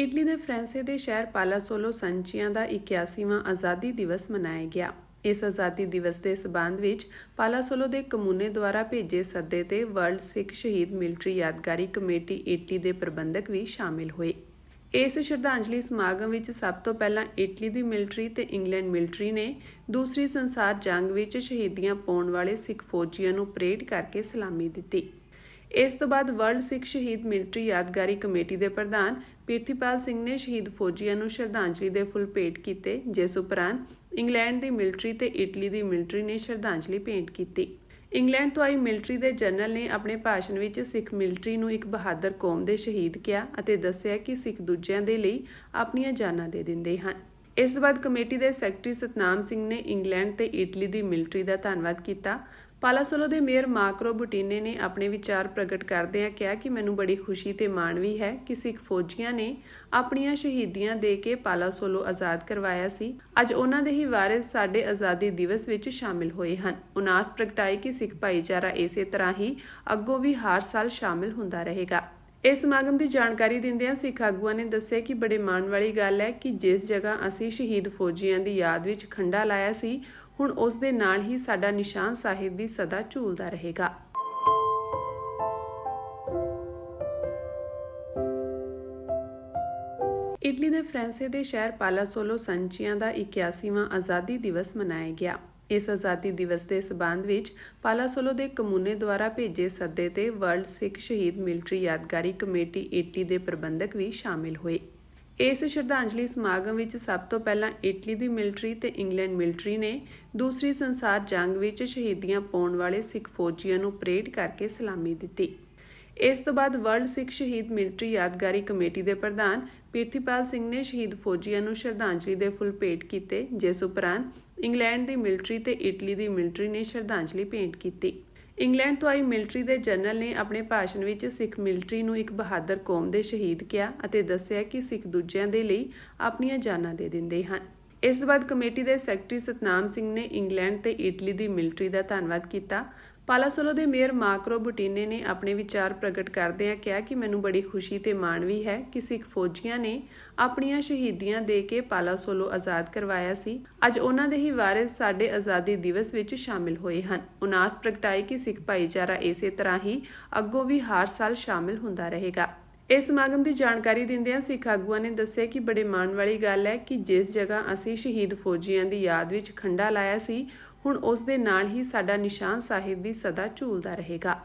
Italy ਦੇ ਫ੍ਰਾਂਸੇ ਦੇ ਸ਼ਹਿਰ ਪਾਲਾਸੋਲੋ ਸੰਚੀਆਂ ਦਾ 81ਵਾਂ ਆਜ਼ਾਦੀ ਦਿਵਸ ਮਨਾਇਆ ਗਿਆ। ਇਸ ਆਜ਼ਾਦੀ ਦਿਵਸ ਦੇ ਸਬੰਧ ਵਿੱਚ ਪਾਲਾਸੋਲੋ ਦੇ ਕਮੂਨੇ ਦੁਆਰਾ ਭੇਜੇ ਸੱਦੇ ਤੇ ਵਰਲਡ ਸਿੱਖ ਸ਼ਹੀਦ ਮਿਲਟਰੀ ਯਾਦਗਾਰੀ ਕਮੇਟੀ ਇਟਲੀ ਦੇ ਪ੍ਰਬੰਧਕ ਵੀ ਸ਼ਾਮਿਲ ਹੋਏ। ਇਸ ਸ਼ਰਧਾਂਜਲੀ ਸਮਾਗਮ ਵਿੱਚ ਸਭ ਤੋਂ ਪਹਿਲਾਂ ਇਟਲੀ ਦੀ ਮਿਲਟਰੀ ਤੇ ਇੰਗਲੈਂਡ ਮਿਲਟਰੀ ਨੇ ਦੂਸਰੀ ਸੰਸਾਰ ਜੰਗ ਵਿੱਚ ਸ਼ਹੀਦੀਆਂ ਪਾਉਣ ਵਾਲੇ ਸਿੱਖ ਫੌਜੀਆਂ ਨੂੰ ਪਰੇਡ ਕਰਕੇ ਸਲਾਮੀ ਦਿੱਤੀ। ਇਸ ਤੋਂ ਬਾਅਦ ਵਰਲਡ ਸਿੱਖ ਸ਼ਹੀਦ ਮਿਲਟਰੀ ਯਾਦਗਾਰੀ ਕਮੇਟੀ ਦੇ ਪ੍ਰਧਾਨ ਪ੍ਰਿਥੀਪਾਲ ਸਿੰਘ ਨੇ ਸ਼ਹੀਦ ਫੌਜੀਆਂ ਨੂੰ ਸ਼ਰਧਾਂਜਲੀ ਦੇ ਫੁੱਲ ਭੇਟ ਕੀਤੇ, ਜਿਸ ਉਪਰੰਤ ਇੰਗਲੈਂਡ ਦੀ ਮਿਲਟਰੀ ਤੇ ਇਟਲੀ ਦੀ ਮਿਲਟਰੀ ਨੇ ਸ਼ਰਧਾਂਜਲੀ ਭੇਂਟ ਕੀਤੀ। ਇੰਗਲੈਂਡ ਤੋਂ ਆਈ ਮਿਲਟਰੀ ਦੇ ਜਨਰਲ ਨੇ ਆਪਣੇ ਭਾਸ਼ਣ ਵਿੱਚ ਸਿੱਖ ਮਿਲਟਰੀ ਨੂੰ ਇੱਕ ਬਹਾਦਰ ਕੌਮ ਦੇ ਸ਼ਹੀਦ ਕਿਹਾ ਅਤੇ ਦੱਸਿਆ ਕਿ ਸਿੱਖ ਦੂਜਿਆਂ ਦੇ ਲਈ ਆਪਣੀਆਂ ਜਾਨਾਂ ਦੇ ਦਿੰਦੇ ਹਨ। ਇਸ ਤੋਂ ਬਾਅਦ ਕਮੇਟੀ ਦੇ ਸੈਕਟਰੀ ਸਤਨਾਮ ਸਿੰਘ ਨੇ ਇੰਗਲੈਂਡ ਤੇ ਇਟਲੀ ਦੀ ਮਿਲਟਰੀ ਦਾ ਧੰਨਵਾਦ ਕੀਤਾ। ਪਾਲਾਸੋਲੋ ਦੇ ਮੇਅਰ ਮਾਕਰੋ ਬੁਟੀਨੇ ਨੇ ਆਪਣੇ ਵਿਚਾਰ ਪ੍ਰਗਟ ਕਰਦਿਆਂ ਕਿਹਾ ਕਿ ਮੈਨੂੰ ਬੜੀ ਖੁਸ਼ੀ ਤੇ ਮਾਣ ਵੀ ਹੈ ਕਿ ਸਿੱਖ ਫੌਜੀਆਂ ਨੇ ਆਪਣੀਆਂ ਸ਼ਹੀਦੀਆਂ ਦੇ ਕੇ ਪਾਲਾਸੋਲੋ ਆਜ਼ਾਦ ਕਰਵਾਇਆ ਸੀ। ਅੱਜ ਉਹਨਾਂ ਦੇ ਹੀ ਵਾਰਿਸ ਸਾਡੇ ਆਜ਼ਾਦੀ ਦਿਵਸ ਵਿੱਚ ਸ਼ਾਮਿਲ ਹੋਏ ਹਨ। ਉਨਾਸ ਪ੍ਰਗਟਾਈ ਕਿ ਸਿੱਖ ਭਾਈਚਾਰਾ ਇਸੇ ਤਰ੍ਹਾਂ ਹੀ ਅੱਗੋਂ ਵੀ ਹਰ ਸਾਲ ਸ਼ਾਮਿਲ ਹੁੰਦਾ ਰਹੇਗਾ। ਇਸ ਸਮਾਗਮ ਦੀ ਜਾਣਕਾਰੀ ਦਿੰਦਿਆਂ ਸਿੱਖ ਆਗੂਆਂ ਨੇ ਦੱਸਿਆ ਕਿ ਬੜੇ ਮਾਣ ਵਾਲੀ ਗੱਲ ਹੈ ਕਿ ਜਿਸ ਜਗ੍ਹਾ ਅਸੀਂ ਸ਼ਹੀਦ ਫੌਜੀਆਂ ਦੀ ਯਾਦ ਵਿੱਚ ਖੰਡਾ ਲਾਇਆ ਸੀ ਹੁਣ ਉਸ ਦੇ ਨਾਲ ਹੀ ਸਾਡਾ ਨਿਸ਼ਾਨ ਸਾਹਿਬ ਵੀ ਸਦਾ ਝੂਲਦਾ ਰਹੇਗਾ। ਇਟਲੀ ਦੇ ਫ੍ਰਾਂਸੇ ਦੇ ਸ਼ਹਿਰ ਪਾਲਾਸੋਲੋ ਸੰਚੀਆਂ ਦਾ 81ਵਾਂ ਆਜ਼ਾਦੀ ਦਿਵਸ ਮਨਾਇਆ ਗਿਆ। ਇਸ ਆਜ਼ਾਦੀ ਦਿਵਸ ਦੇ ਸਬੰਧ ਵਿੱਚ ਪਾਲਾਸੋਲੋ ਦੇ ਕਮੂਨੇ ਦੁਆਰਾ ਭੇਜੇ ਸੱਦੇ ਤੇ ਵਰਲਡ ਸਿੱਖ ਸ਼ਹੀਦ ਮਿਲਟਰੀ ਯਾਦਗਾਰੀ ਕਮੇਟੀ ਇਟਲੀ ਦੇ ਪ੍ਰਬੰਧਕ ਵੀ ਸ਼ਾਮਿਲ ਹੋਏ। ਇਸ ਸ਼ਰਧਾਂਜਲੀ ਸਮਾਗਮ ਵਿੱਚ ਸਭ ਤੋਂ ਪਹਿਲਾਂ ਇਟਲੀ ਦੀ ਮਿਲਟਰੀ ਤੇ ਇੰਗਲੈਂਡ ਮਿਲਟਰੀ ਨੇ ਦੂਸਰੀ ਸੰਸਾਰ ਜੰਗ ਵਿੱਚ ਸ਼ਹੀਦੀਆਂ ਪਾਉਣ ਵਾਲੇ ਸਿੱਖ ਫੌਜੀਆਂ ਨੂੰ ਪਰੇਡ ਕਰਕੇ ਸਲਾਮੀ ਦਿੱਤੀ। ਇਸ ਤੋਂ ਬਾਅਦ ਵਰਲਡ ਸਿੱਖ ਸ਼ਹੀਦ ਮਿਲਟਰੀ ਯਾਦਗਾਰੀ ਕਮੇਟੀ ਦੇ ਪ੍ਰਧਾਨ ਪ੍ਰਿਥੀਪਾਲ ਸਿੰਘ ਨੇ ਸ਼ਹੀਦ ਫੌਜੀਆਂ ਨੂੰ ਸ਼ਰਧਾਂਜਲੀ ਦੇ ਫੁੱਲ ਭੇਟ ਕੀਤੇ, ਜਿਸ ਉਪਰੰਤ ਇੰਗਲੈਂਡ ਦੀ ਮਿਲਟਰੀ ਤੇ ਇਟਲੀ ਦੀ ਮਿਲਟਰੀ ਨੇ ਸ਼ਰਧਾਂਜਲੀ ਭੇਂਟ ਕੀਤੀ। ਇੰਗਲੈਂਡ ਤੋਂ ਆਈ ਮਿਲਟਰੀ ਦੇ ਜਨਰਲ ਨੇ ਆਪਣੇ ਭਾਸ਼ਣ ਵਿੱਚ ਸਿੱਖ ਮਿਲਟਰੀ ਨੂੰ ਇੱਕ ਬਹਾਦਰ ਕੌਮ ਦੇ ਸ਼ਹੀਦ ਕਿਹਾ ਅਤੇ ਦੱਸਿਆ ਕਿ ਸਿੱਖ ਦੂਜਿਆਂ ਦੇ ਲਈ ਆਪਣੀਆਂ ਜਾਨਾਂ ਦੇ ਦਿੰਦੇ ਹਨ। ਇਸ ਤੋਂ ਬਾਅਦ ਕਮੇਟੀ ਦੇ ਸੈਕਟਰੀ ਸਤਨਾਮ ਸਿੰਘ ਨੇ ਇੰਗਲੈਂਡ ਤੇ ਇਟਲੀ ਦੀ ਮਿਲਟਰੀ ਦਾ ਧੰਨਵਾਦ ਕੀਤਾ। ਪਾਲਾਸੋਲੋ ਦੇ ਮੇਅਰ ਮਾਕਰੋ ਬੁਟੀਨੇ ਨੇ ਆਪਣੇ ਵਿਚਾਰ ਪ੍ਰਗਟ ਕਰਦਿਆਂ ਕਿਹਾ ਕਿ ਮੈਨੂੰ ਬੜੀ ਖੁਸ਼ੀ ਤੇ ਮਾਣ ਵੀ ਹੈ ਕਿ ਸਿੱਖ ਫੌਜੀਆਂ ਨੇ ਆਪਣੀਆਂ ਸ਼ਹੀਦੀਆਂ ਦੇ ਕੇ ਪਾਲਾਸੋਲੋ ਆਜ਼ਾਦ ਕਰਵਾਇਆ ਸੀ। ਅੱਜ ਉਹਨਾਂ ਦੇ ਹੀ ਵਾਰਿਸ ਸਾਡੇ ਆਜ਼ਾਦੀ ਦਿਵਸ ਵਿੱਚ ਸ਼ਾਮਿਲ ਹੋਏ ਹਨ। ਉਨਾਸ ਪ੍ਰਗਟਾਈ ਕਿ ਸਿੱਖ ਭਾਈਚਾਰਾ ਇਸੇ ਤਰ੍ਹਾਂ ਹੀ ਅੱਗੋਂ ਵੀ ਹਰ ਸਾਲ ਸ਼ਾਮਿਲ ਹੁੰਦਾ ਰਹੇਗਾ। ਇਸ ਸਮਾਗਮ ਦੀ ਜਾਣਕਾਰੀ ਦਿੰਦਿਆਂ ਸਿੱਖ ਆਗੂਆਂ ਨੇ ਦੱਸਿਆ ਕਿ ਬੜੇ ਮਾਣ ਵਾਲੀ ਗੱਲ ਹੈ ਕਿ ਜਿਸ ਜਗ੍ਹਾ ਅਸੀਂ ਸ਼ਹੀਦ ਫੌਜੀਆਂ ਦੀ ਯਾਦ ਵਿੱਚ ਖੰਡਾ ਲਾਇਆ ਸੀ, ਹੁਣ ਉਸ ਦੇ ਨਾਲ ਹੀ ਸਾਡਾ ਨਿਸ਼ਾਨ ਸਾਹਿਬ ਵੀ ਸਦਾ ਝੂਲਦਾ ਰਹੇਗਾ।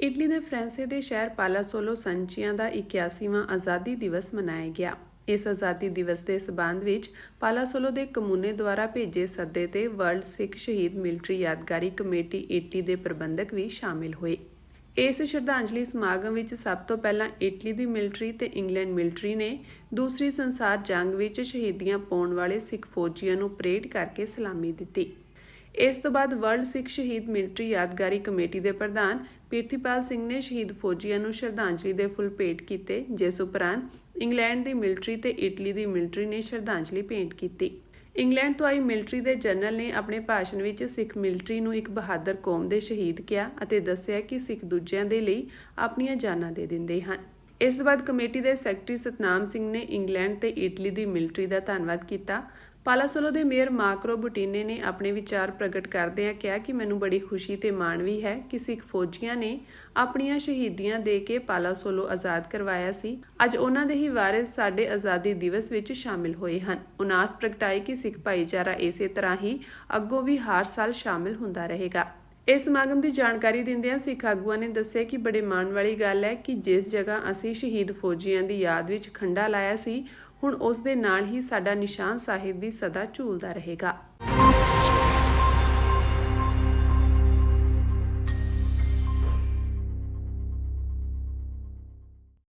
ਇਟਲੀ ਦੇ ਫ੍ਰਾਂਸੇ ਦੇ ਸ਼ਹਿਰ ਪਾਲਾਸੋਲੋ ਸੰਚੀਆਂ ਦਾ 81ਵਾਂ ਆਜ਼ਾਦੀ ਦਿਵਸ ਮਨਾਇਆ ਗਿਆ। ਇਸ ਆਜ਼ਾਦੀ ਦਿਵਸ ਦੇ ਸਬੰਧ ਵਿੱਚ ਪਾਲਾਸੋਲੋ ਦੇ ਕਮੂਨੇ ਦੁਆਰਾ ਭੇਜੇ ਸੱਦੇ ਤੇ ਵਰਲਡ ਸਿੱਖ ਸ਼ਹੀਦ ਮਿਲਟਰੀ ਯਾਦਗਾਰੀ ਕਮੇਟੀ ਇਟਲੀ ਦੇ ਪ੍ਰਬੰਧਕ ਵੀ ਸ਼ਾਮਿਲ ਹੋਏ। ਇਸ ਸ਼ਰਧਾਂਜਲੀ ਸਮਾਗਮ ਵਿੱਚ ਸਭ ਤੋਂ ਪਹਿਲਾਂ ਇਟਲੀ ਦੀ ਮਿਲਟਰੀ ਤੇ ਇੰਗਲੈਂਡ ਮਿਲਟਰੀ ਨੇ ਦੂਸਰੀ ਸੰਸਾਰ ਜੰਗ ਵਿੱਚ ਸ਼ਹੀਦੀਆਂ ਪਾਉਣ ਵਾਲੇ ਸਿੱਖ ਫੌਜੀਆਂ ਨੂੰ ਪਰੇਡ ਕਰਕੇ ਸਲਾਮੀ ਦਿੱਤੀ। ਇਸ ਤੋਂ ਬਾਅਦ ਵਰਲਡ ਸਿੱਖ ਸ਼ਹੀਦ ਮਿਲਟਰੀ ਯਾਦਗਾਰੀ ਕਮੇਟੀ ਦੇ ਪ੍ਰਧਾਨ ਪ੍ਰਿਥੀਪਾਲ ਸਿੰਘ ਨੇ ਸ਼ਹੀਦ ਫੌਜੀਆਂ ਨੂੰ ਸ਼ਰਧਾਂਜਲੀ ਦੇ ਫੁੱਲ ਭੇਟ ਕੀਤੇ, ਜਿਸ ਉਪਰੰਤ ਇੰਗਲੈਂਡ ਦੀ ਮਿਲਟਰੀ ਤੇ ਇਟਲੀ ਦੀ ਮਿਲਟਰੀ ਨੇ ਸ਼ਰਧਾਂਜਲੀ ਭੇਂਟ ਕੀਤੀ। ਇੰਗਲੈਂਡ ਤੋਂ ਆਈ ਮਿਲਟਰੀ ਦੇ ਜਨਰਲ ਨੇ ਆਪਣੇ ਭਾਸ਼ਣ ਵਿੱਚ ਸਿੱਖ ਮਿਲਟਰੀ ਨੂੰ ਇੱਕ ਬਹਾਦਰ ਕੌਮ ਦੇ ਸ਼ਹੀਦ ਕਿਹਾ ਅਤੇ ਦੱਸਿਆ ਕਿ ਸਿੱਖ ਦੂਜਿਆਂ ਦੇ ਲਈ ਆਪਣੀਆਂ ਜਾਨਾਂ ਦੇ ਦਿੰਦੇ ਹਨ। ਇਸ ਤੋਂ ਬਾਅਦ ਕਮੇਟੀ ਦੇ ਸੈਕਟਰੀ ਸਤਨਾਮ ਸਿੰਘ ਨੇ ਇੰਗਲੈਂਡ ਤੇ ਇਟਲੀ ਦੀ ਮਿਲਟਰੀ ਦਾ ਧੰਨਵਾਦ ਕੀਤਾ। ਪਾਲਾਸੋਲੋ ਦੇ ਮੇਅਰ ਮਾਕਰੋ ਬੁਟੀਨੇ ਨੇ ਆਪਣੇ ਵਿਚਾਰ ਪ੍ਰਗਟ ਕਰਦਿਆਂ ਕਿਹਾ ਕਿ ਮੈਨੂੰ ਬੜੀ ਖੁਸ਼ੀ ਤੇ ਮਾਣ ਵੀ ਹੈ ਕਿ ਸਿੱਖ ਫੌਜੀਆਂ ਨੇ ਆਪਣੀਆਂ ਸ਼ਹੀਦੀਆਂ ਦੇ ਕੇ ਪਾਲਾਸੋਲੋ ਆਜ਼ਾਦ ਕਰਵਾਇਆ ਸੀ। ਅੱਜ ਉਹਨਾਂ ਦੇ ਹੀ ਵਾਰਿਸ ਸਾਡੇ ਆਜ਼ਾਦੀ ਦਿਵਸ ਵਿੱਚ ਸ਼ਾਮਿਲ ਹੋਏ ਹਨ। ਉਨਾਸ ਪ੍ਰਗਟਾਈ ਕਿ ਸਿੱਖ ਭਾਈਚਾਰਾ ਇਸੇ ਤਰ੍ਹਾਂ ਹੀ ਅੱਗੋਂ ਵੀ ਹਰ ਸਾਲ ਸ਼ਾਮਿਲ ਹੁੰਦਾ ਰਹੇਗਾ। ਇਸ ਸਮਾਗਮ ਦੀ ਜਾਣਕਾਰੀ ਦਿੰਦਿਆਂ ਸਿੱਖ ਆਗੂਆਂ ਨੇ ਦੱਸਿਆ ਕਿ ਬੜੇ ਮਾਣ ਵਾਲੀ ਗੱਲ ਹੈ ਕਿ ਜਿਸ ਜਗ੍ਹਾ ਅਸੀਂ ਸ਼ਹੀਦ ਫੌਜੀਆਂ ਦੀ ਯਾਦ ਵਿੱਚ ਖੰਡਾ ਲਾਇਆ ਸੀ ਹੁਣ ਉਸ ਦੇ ਨਾਲ ਹੀ ਸਾਡਾ ਨਿਸ਼ਾਨ ਸਾਹਿਬ ਵੀ ਸਦਾ ਝੂਲਦਾ ਰਹੇਗਾ।